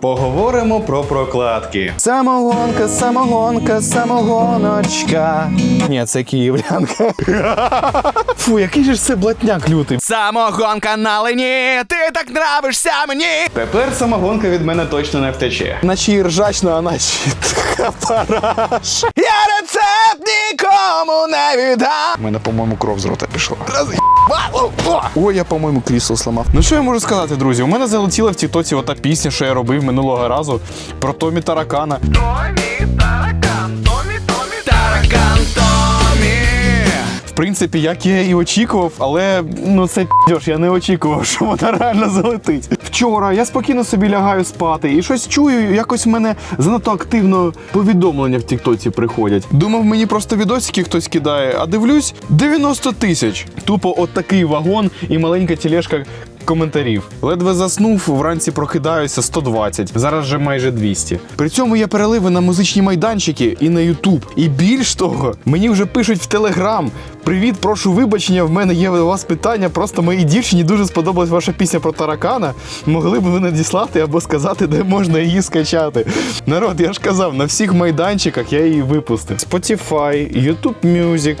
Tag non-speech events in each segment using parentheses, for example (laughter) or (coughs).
Поговоримо про прокладки. Самогонка, самогонка, самогоночка. Ні, це київлянка. (laughs) Фу, який же ж це блатняк лютий. Самогонка на лині, ти так нравишся мені. Тепер самогонка від мене точно не втече. Наче і ржачно, а наче така параш. Я рецепт нікому не віддам. У мене, по-моєму, кров з рота пішла. Ой, я, по-моєму, крісло сломав. Ну що я можу сказати, друзі? У мене залетіла в Тіктоці ота пісня, що я робив минулого разу про Томі Таракана. Таракан принципі, як я і очікував, але ну це піздьош, я не очікував, що вона реально залетить. Вчора я спокійно собі лягаю спати і щось чую, якось в мене занадто активно повідомлення в Тіктоці приходять. Думав, мені просто відосики хтось кидає, а дивлюсь 90 тисяч. Тупо от такий вагон і маленька тележка коментарів. Ледве заснув, вранці прокидаюся 120. Зараз же майже 200. При цьому є переливи на музичні майданчики і на Ютуб. І більш того, мені вже пишуть в Телеграм. Привіт, прошу вибачення. В мене є до вас питання. Просто моїй дівчині дуже сподобалась ваша пісня про таракана. Могли б ви надіслати або сказати, де можна її скачати. Народ, я ж казав, на всіх майданчиках я її випустив. Spotify, YouTube Music.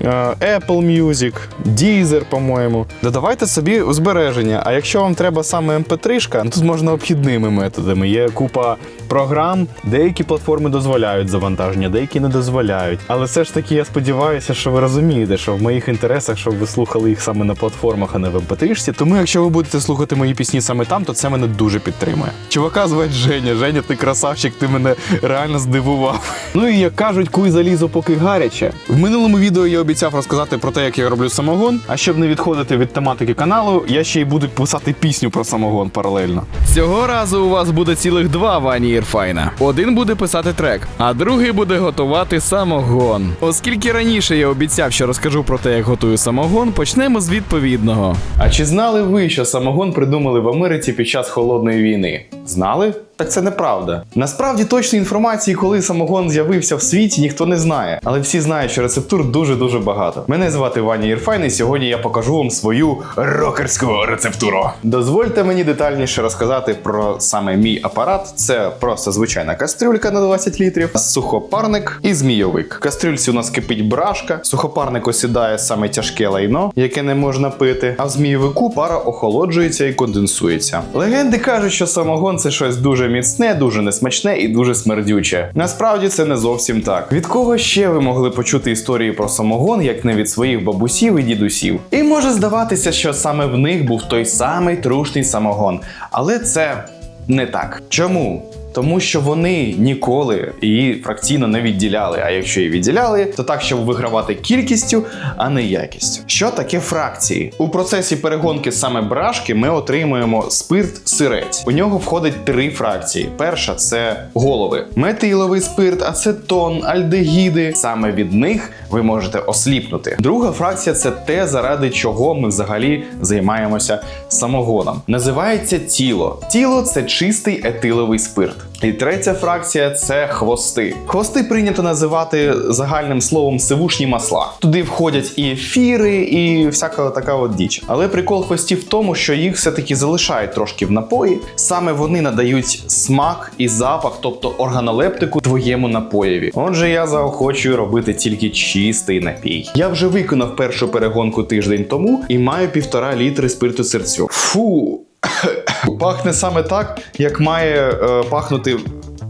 Е, Apple Music, Deezer, по-моєму. Додавайте собі збереження. А якщо вам треба саме MP3, тут можна обхідними методами. Є купа програм. Деякі платформи дозволяють завантаження, деякі не дозволяють. Але все ж таки я сподіваюся, що ви розумієте, що в моїх інтересах, щоб ви слухали їх саме на платформах, а не в MP3. Тому, якщо ви будете слухати мої пісні саме там, то це мене дуже підтримує. Чувака звать Женя. Женя, ти красавчик, ти мене реально здивував. Ну і як кажуть, куй залізо, поки гаряче. В минулому відео я обіцяв розказати про те, як я роблю самогон. А щоб не відходити від тематики каналу, я ще й буду писати пісню про самогон паралельно. Цього разу у вас буде цілих два Вані Ірфайна. Один буде писати трек, а другий буде готувати самогон. Оскільки раніше я обіцяв, що розкажу про те, як готую самогон, почнемо з відповідного. А чи знали ви, що самогон придумали в Америці під час холодної війни? Знали? Так це неправда. Насправді точної інформації, коли самогон з'явився в світі, ніхто не знає. Але всі знають, що рецептур дуже дуже багато. Мене звати Ваня Єрфайн, і сьогодні я покажу вам свою рокерську рецептуру. Дозвольте мені детальніше розказати про саме мій апарат. Це просто звичайна кастрюлька на 20 літрів, сухопарник і змійовик. В кастрюльці у нас кипить брашка, сухопарник осідає саме тяжке лайно, яке не можна пити. А в змійовику пара охолоджується і конденсується. Легенди кажуть, що самогон це щось дуже міцне, дуже несмачне і дуже смердюче. Насправді це не зовсім так. Від кого ще ви могли почути історії про самогон, як не від своїх бабусів і дідусів? І може здаватися, що саме в них був той самий трушний самогон, але це не так. Чому? Тому що вони ніколи її фракційно не відділяли. А якщо її відділяли, то так, щоб вигравати кількістю, а не якістю. Що таке фракції? У процесі перегонки саме брашки ми отримуємо спирт сирець. У нього входить три фракції. Перша це голови, метиловий спирт, ацетон, альдегіди. Саме від них ви можете осліпнути. Друга фракція це те, заради чого ми взагалі займаємося самогоном. Називається тіло. Тіло це чистий етиловий спирт. І третя фракція це хвости. Хвости прийнято називати загальним словом сивушні масла. Туди входять і ефіри, і всяка така от діч. Але прикол хвостів в тому, що їх все-таки залишають трошки в напої. Саме вони надають смак і запах, тобто органолептику твоєму напоєві. Отже, я заохочую робити тільки чистий напій. Я вже виконав першу перегонку тиждень тому і маю півтора літри спирту серцю. Фу. (coughs) Пахне саме так, як має е, пахнути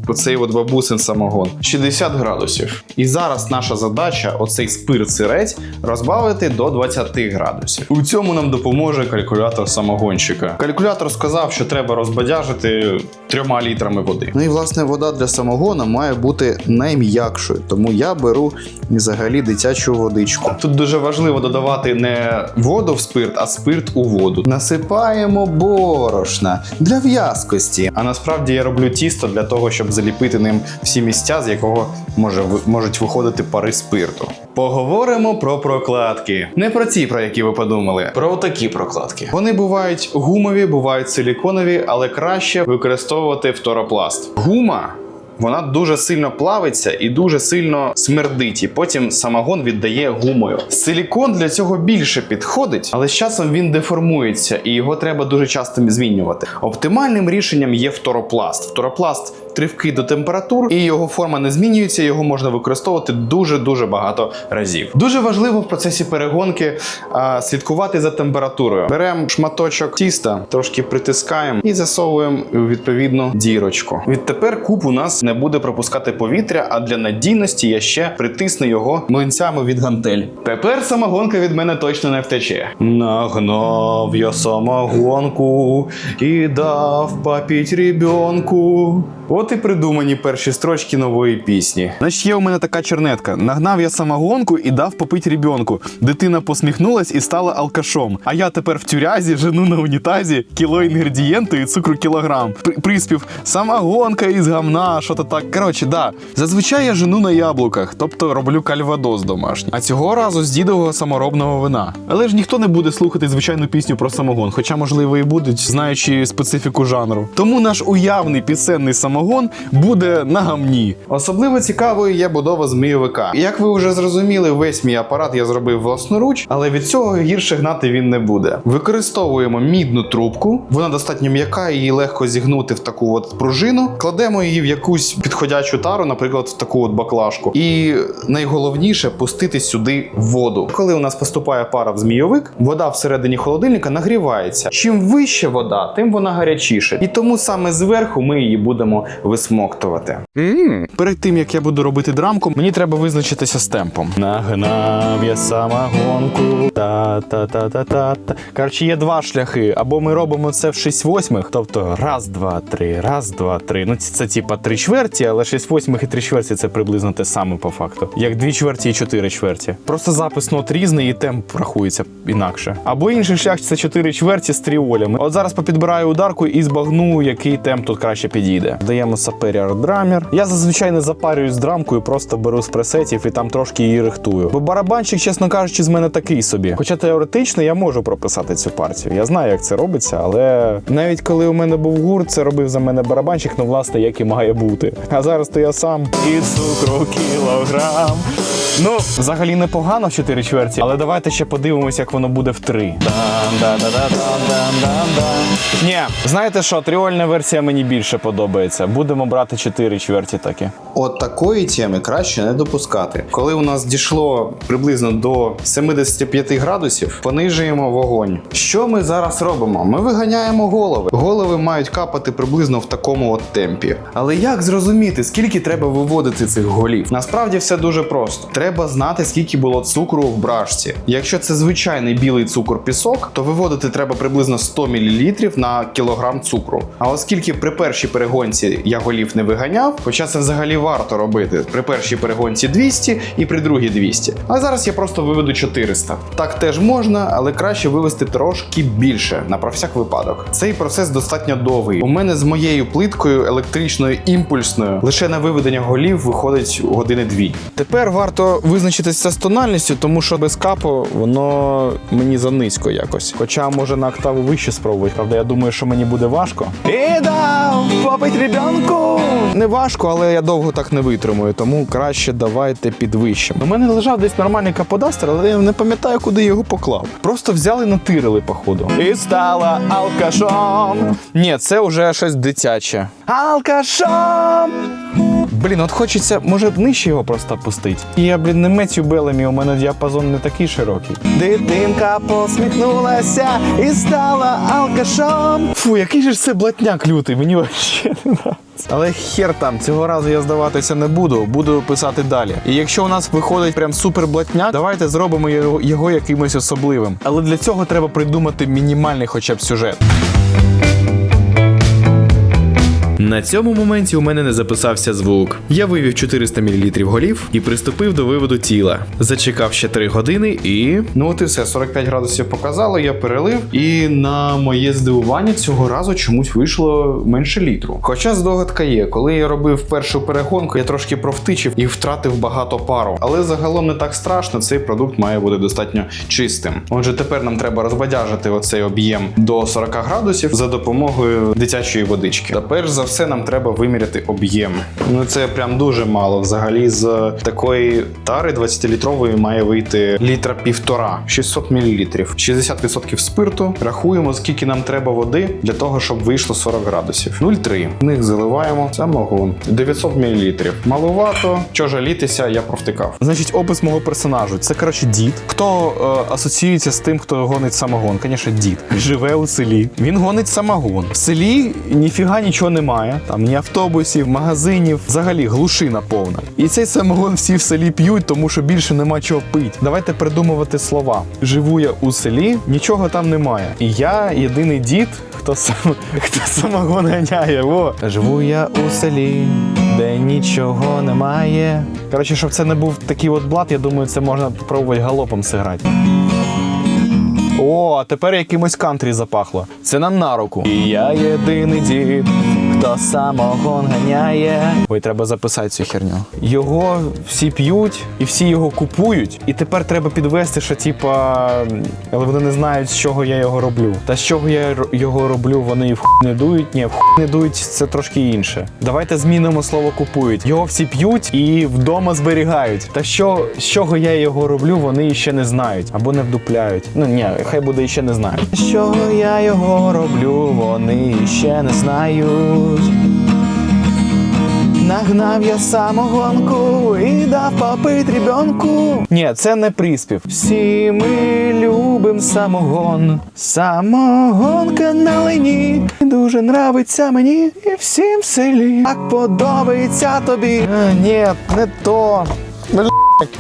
оцей от бабусин самогон. 60 градусів. І зараз наша задача оцей спирт сирець розбавити до 20 градусів. У цьому нам допоможе калькулятор самогонщика. Калькулятор сказав, що треба розбадяжити трьома літрами води. Ну і власне вода для самогона має бути найм'якшою, тому я беру взагалі дитячу водичку. Тут дуже важливо додавати не воду в спирт, а спирт у воду. Насипаємо борошна для в'язкості. А насправді я роблю тісто для того, щоб заліпити ним всі місця, з якого може можуть виходити пари спирту. Поговоримо про прокладки. Не про ті, про які ви подумали, про такі прокладки. Вони бувають гумові, бувають силіконові, але краще використовувати фторопласт. Гума. Вона дуже сильно плавиться і дуже сильно смердить. І потім самогон віддає гумою. Силікон для цього більше підходить, але з часом він деформується і його треба дуже часто змінювати. Оптимальним рішенням є фторопласт. Фторопласт тривкий до температур, і його форма не змінюється. Його можна використовувати дуже дуже багато разів. Дуже важливо в процесі перегонки а, слідкувати за температурою. Беремо шматочок тіста, трошки притискаємо і засовуємо у відповідну дірочку. Відтепер куб у нас не буде пропускати повітря, а для надійності я ще притисну його млинцями від гантель. Тепер самогонка від мене точно не втече. Нагнав я самогонку і дав попіть ребенку. От і придумані перші строчки нової пісні. Значить, є у мене така чернетка. Нагнав я самогонку і дав попить ребенку. Дитина посміхнулась і стала алкашом. А я тепер в тюрязі жену на унітазі, кіло інгредієнту і цукру кілограм. При- приспів самогонка із гамна, що то так. Коротше, да. Зазвичай я жену на яблуках, тобто роблю кальвадос домашній. А цього разу з дідового саморобного вина. Але ж ніхто не буде слухати звичайну пісню про самогон, хоча, можливо, і будуть, знаючи специфіку жанру. Тому наш уявний пісенний самогон буде на гамні. Особливо цікавою є будова змійовика. Як ви вже зрозуміли, весь мій апарат я зробив власноруч, але від цього гірше гнати він не буде. Використовуємо мідну трубку, вона достатньо м'яка, її легко зігнути в таку от пружину. Кладемо її в якусь підходячу тару, наприклад, в таку от баклажку. І найголовніше пустити сюди воду. Коли у нас поступає пара в змійовик, вода всередині холодильника нагрівається. Чим вище вода, тим вона гарячіше. І тому саме зверху ми її будемо висмоктувати. Перед тим як я буду робити драмку, мені треба визначитися з темпом. Нагнав я самогонку. Та-та-та-та-та. Коротше, є два шляхи. Або ми робимо це в 6 восьмих, тобто раз, два, три, раз, два, три. Ну, це, це типа три чверті, але 6 восьмих і 3 чверті це приблизно те саме по факту. Як дві чверті і чотири чверті. Просто запис нот різний і темп рахується інакше. Або інший шлях це 4 чверті з тріолями. От зараз попідбираю ударку і збагну, який темп тут краще підійде. Даємо Superior Drummer. Я зазвичай не запарююсь з драмкою, просто беру з пресетів і там трошки її рихтую. Бо барабанщик, чесно кажучи, з мене такий собі. Хоча теоретично я можу прописати цю партію. Я знаю, як це робиться, але навіть коли у мене був гурт, це робив за мене барабанщик, ну власне, як і має бути. А зараз то я сам і цукру кілограм. Ну, взагалі непогано в 4 чверті, але давайте ще подивимось, як воно буде в 3. Ні, знаєте що, тріольна версія мені більше подобається. Будемо брати 4 чверті таки. От такої теми краще не допускати. Коли у нас дійшло приблизно до 75 градусів, понижуємо вогонь. Що ми зараз робимо? Ми виганяємо голови. Голови мають капати приблизно в такому от темпі. Але як зрозуміти, скільки треба виводити цих голів? Насправді все дуже просто. Треба знати, скільки було цукру в брашці. Якщо це звичайний білий цукор пісок, то виводити треба приблизно 100 мл на кілограм цукру. А оскільки при першій перегонці я голів не виганяв, хоча це взагалі варто робити. При першій перегонці 200 і при другій 200. А зараз я просто виведу 400. Так теж можна, але краще вивести трошки більше на про всяк випадок. Цей процес достатньо довгий. У мене з моєю плиткою електричною імпульсною лише на виведення голів виходить години дві. Тепер варто визначитися з тональністю, тому що без капу воно мені занизько якось. Хоча може на октаву вище спробувати. Правда, я думаю, що мені буде важко. І дав попить ребенку! Не важко, але я довго так не витримую, тому краще давайте підвищимо. У мене лежав десь нормальний каподастер, але я не пам'ятаю, куди його поклав. Просто взяли натирили, походу. І стала алкашом. Ні, це вже щось дитяче. Алкашом! Блін, от хочеться, може, нижче його просто пустити. Я, блін, не Меттю Белемі, у мене діапазон не такий широкий. Дитинка посміхнулася і стала алкашом. Фу, який же ж це блатняк лютий, мені вообще не нравиться. Але хер там, цього разу я здаватися не буду, буду писати далі. І якщо у нас виходить прям супер блатняк, давайте зробимо його, його якимось особливим. Але для цього треба придумати мінімальний хоча б сюжет. На цьому моменті у мене не записався звук. Я вивів 400 мл голів і приступив до виводу тіла. Зачекав ще 3 години і. Ну от і все, 45 градусів показало, я перелив, і на моє здивування цього разу чомусь вийшло менше літру. Хоча здогадка є, коли я робив першу перегонку, я трошки провтичив і втратив багато пару. Але загалом не так страшно, цей продукт має бути достатньо чистим. Отже, тепер нам треба розбадяжити оцей об'єм до 40 градусів за допомогою дитячої водички. Та перш за все нам треба виміряти об'єм. Ну це прям дуже мало. Взагалі з такої тари 20-літрової має вийти літра півтора, 600 мл. 60% спирту. Рахуємо, скільки нам треба води для того, щоб вийшло 40 градусів. 0,3. В них заливаємо самогон. 900 мл. Маловато. Що жалітися, я провтикав. Значить, опис мого персонажу. Це коротше дід. Хто е, асоціюється з тим, хто гонить самогон? Звісно, дід. Живе у селі. Він гонить самогон. В селі ніфіга нічого немає. Там ні автобусів, магазинів, взагалі глушина повна. І цей самогон всі в селі п'ють, тому що більше нема чого пити. Давайте придумувати слова. Живу я у селі, нічого там немає. І я єдиний дід, хто сам хто самогон ганяє. Во. Живу я у селі, де нічого немає. Коротше, щоб це не був такий от блат, я думаю, це можна спробувати галопом зіграти. О, а тепер якимось кантрі запахло. Це нам на руку. І я єдиний дід, хто самогон ганяє. Ой, треба записати цю херню. Його всі п'ють і всі його купують. І тепер треба підвести, що типа, але вони не знають, з чого я його роблю. Та з чого я його роблю, вони і в хуй не дують. Ні, в хуй не дують, це трошки інше. Давайте змінимо слово купують. Його всі п'ють і вдома зберігають. Та що, з чого я його роблю, вони ще не знають або не вдупляють. Ну ні, хай буде ще не знають. З чого я його роблю, вони ще не знають. Нагнав я самогонку і дав попить ребенку. Ні, це не приспів. Всі ми любим самогон. Самогонка на лині. Дуже нравиться мені і всім в селі. Так подобається тобі. А, ні, не то. Бля,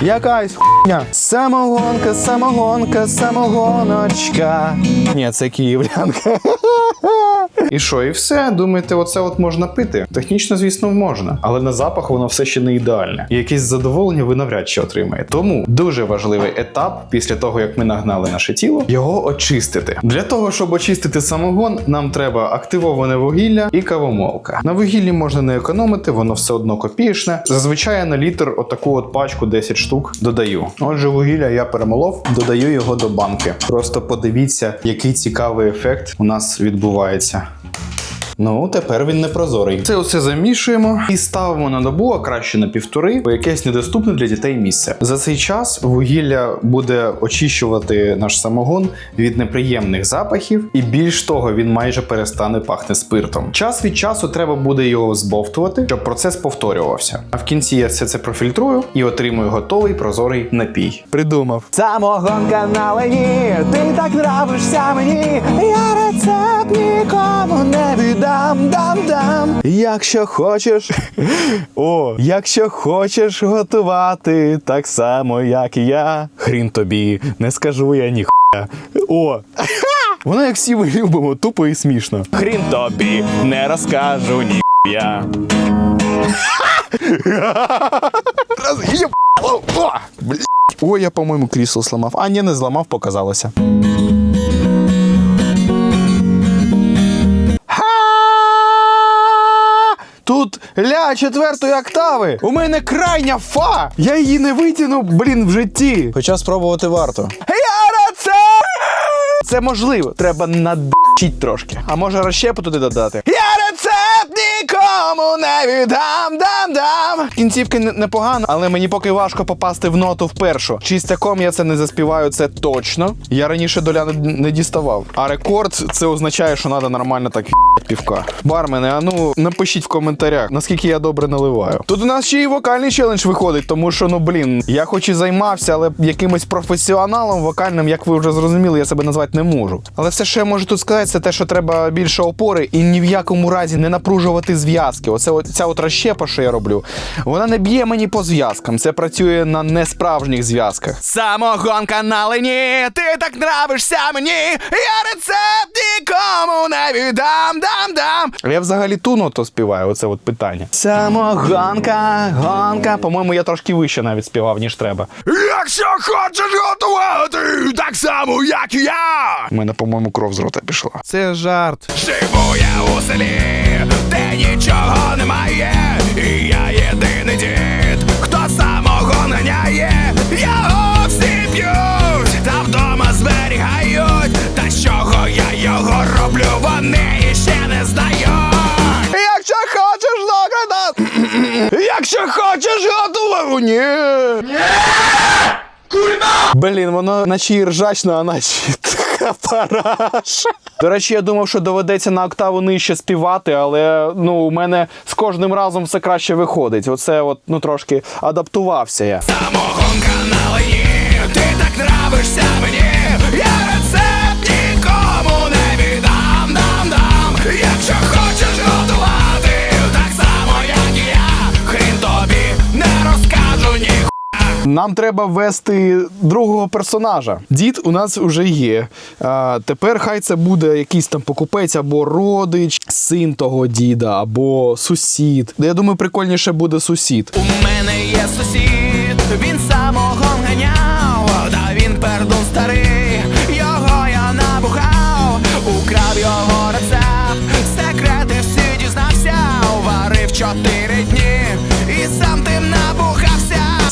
Якась хуйня. Самогонка, самогонка, самогоночка. Ні, це київлянка. (laughs) І що, і все? Думаєте, оце от можна пити? Технічно, звісно, можна, але на запах воно все ще не ідеальне. І якесь задоволення ви навряд чи отримаєте. Тому дуже важливий етап після того, як ми нагнали наше тіло, його очистити. Для того, щоб очистити самогон, нам треба активоване вугілля і кавомолка. На вугіллі можна не економити, воно все одно копієчне. Зазвичай на літр отаку от пачку 10 штук додаю. Отже, вугілля я перемолов, додаю його до банки. Просто подивіться, який цікавий ефект у нас відбувається. Thank you. Ну, тепер він не прозорий. Це оце замішуємо і ставимо на добу, а краще на півтори, у якесь недоступне для дітей місце. За цей час вугілля буде очищувати наш самогон від неприємних запахів, і більш того, він майже перестане пахти спиртом. Час від часу треба буде його збовтувати, щоб процес повторювався. А в кінці я все це профільтрую і отримую готовий прозорий напій. Придумав. Самогонка на лені, ти так нравишся мені. Я рецепт нікому не віддам, дам, дам. Якщо хочеш, о, якщо хочеш готувати так само, як і я. Хрін тобі, не скажу я ніхуя. О. Воно як всі ми любимо, тупо і смішно. Хрін тобі, не розкажу ніхуя. Роз'єбало. О. Я, по-моєму, крісло зламав. А, ні, не зламав, показалося. Ля четвертої октави. У мене крайня фа. Я її не витягну, блін, в житті. Хоча спробувати варто. Я це! Це можливо. Треба надбчить трошки. А може розщепу туди додати? Я рецепт нікому не віддам, дам, дам. Кінцівки непогано, але мені поки важко попасти в ноту впершу. Чистяком я це не заспіваю, це точно. Я раніше доля не, діставав. А рекорд це означає, що треба нормально так півка. Бармени, а ну напишіть в коментарях, наскільки я добре наливаю. Тут у нас ще і вокальний челендж виходить, тому що, ну блін, я хоч і займався, але якимось професіоналом вокальним, як ви вже зрозуміли, я себе назвати не можу. Але все, що я можу тут сказати, це те, що треба більше опори і ні в якому разі не напружувати зв'язки. Оце ця от розщепа, що я роблю, вона не б'є мені по зв'язкам. Це працює на несправжніх зв'язках. Самогонка на лині, ти так нравишся мені. Я рецепт нікому не віддам, дам, дам. Я взагалі ту ноту співаю, оце от питання. Самогонка, гонка. По-моєму, я трошки вище навіть співав, ніж треба. Якщо хочеш готувати, так само, як і я. У мене, по-моєму, кров з рота пішла. Це жарт. Живу я у селі, де нічого немає, і я єдиний дід, хто самого ганяє, його всі п'ють, та вдома зберігають, та з чого я його роблю, вони ще не знають. Якщо (clears throat) Якщо хочеш готувати. Ні. Ні. Блін, воно наче і ржачно, а наче параша. До речі, я думав, що доведеться на октаву нижче співати, але ну, у мене з кожним разом все краще виходить. Оце от, ну трошки адаптувався я. Самогонка на лині, ти так нравишся мені. Нам треба ввести другого персонажа. Дід у нас вже є. А, тепер хай це буде якийсь там покупець або родич, син того діда, або сусід. Я думаю, прикольніше буде сусід. У мене є сусід,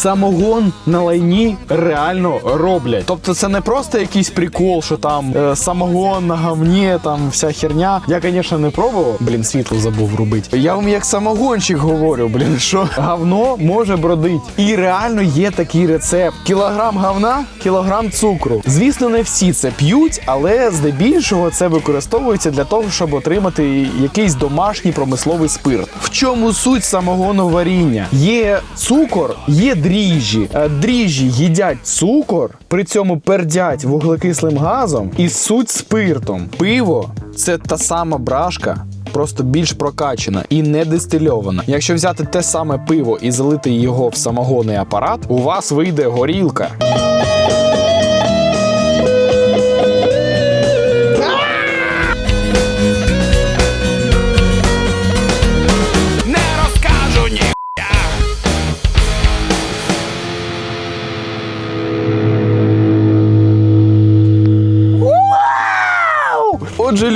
Самогон на лайні реально роблять. Тобто це не просто якийсь прикол, що там е, самогон на говні, там вся херня. Я, звісно, не пробував. Блін, світло забув робити. Я вам як самогонщик говорю, блін, що говно може бродить. І реально є такий рецепт: кілограм говна, кілограм цукру. Звісно, не всі це п'ють, але здебільшого це використовується для того, щоб отримати якийсь домашній промисловий спирт. В чому суть самогону варіння? Є цукор, є дріжджі. Е, Дріжджі їдять цукор, при цьому пердять вуглекислим газом і суть спиртом. Пиво це та сама брашка. Просто більш прокачена і не дистильована. Якщо взяти те саме пиво і залити його в самогонний апарат, у вас вийде горілка.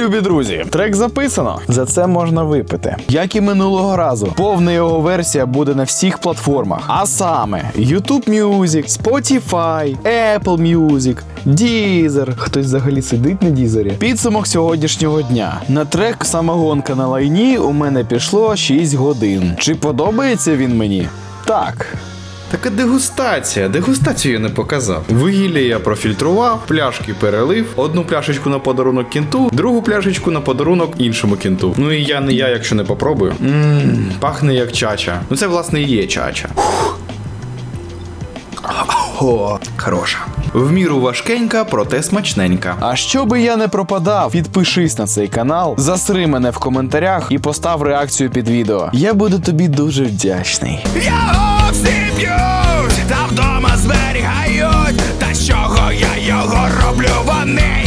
Любі друзі, трек записано. За це можна випити. Як і минулого разу, повна його версія буде на всіх платформах. А саме YouTube Music, Spotify, Apple Music, Deezer. Хтось взагалі сидить на Дізері. Підсумок сьогоднішнього дня. На трек самогонка на лайні у мене пішло 6 годин. Чи подобається він мені? Так. Така дегустація. Дегустацію я не показав. Вугілля я профільтрував, пляшки перелив, одну пляшечку на подарунок кінту, другу пляшечку на подарунок іншому кінту. Ну і я не я, якщо не попробую. Ммм, пахне як чача. Ну це власне і є чача. О, хороша. В міру важкенька, проте смачненька. А щоби я не пропадав, підпишись на цей канал, засри мене в коментарях і постав реакцію під відео. Я буду тобі дуже вдячний. Його всі п'ють, та вдома зберігають. Та з чого я його роблю, вони